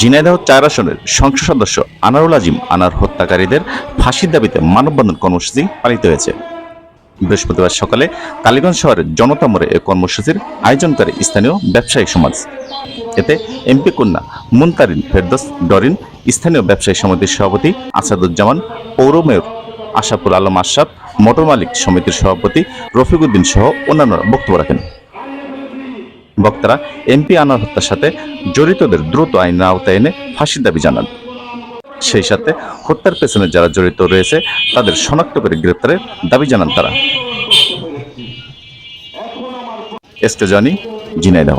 ঝিনাইদহ চার আসনের সংসদ সদস্য আনারুল আজিম আনার হত্যাকারীদের ফাঁসির দাবিতে মানববন্ধন কর্মসূচি পালিত হয়েছে। বৃহস্পতিবার সকালে কালীগঞ্জ শহরের জনতা মোড়ে এ কর্মসূচির আয়োজন করে স্থানীয় ব্যবসায়িক সমাজ। এতে এমপি কন্যা মুনতারিন ফেরদোস ডরিন, স্থানীয় ব্যবসায়ী সমিতির সভাপতি আসাদুজ্জামান, পৌর মেয়র আশাফুল আলম আশরাফ, মোটর মালিক সমিতির সভাপতি রফিকুদ্দিন সহ অন্যান্যরা বক্তব্য রাখেন। বক্তারা এমপি আনার হত্যার সাথে জড়িতদের দ্রুত আইনের আওতায় এনে ফাঁসির দাবি জানান। সেই সাথে হত্যার পেছনে যারা জড়িত রয়েছে, তাদের শনাক্ত করে গ্রেপ্তারের দাবি জানান তারা। এসকে জানি, ঝিনাইদহ।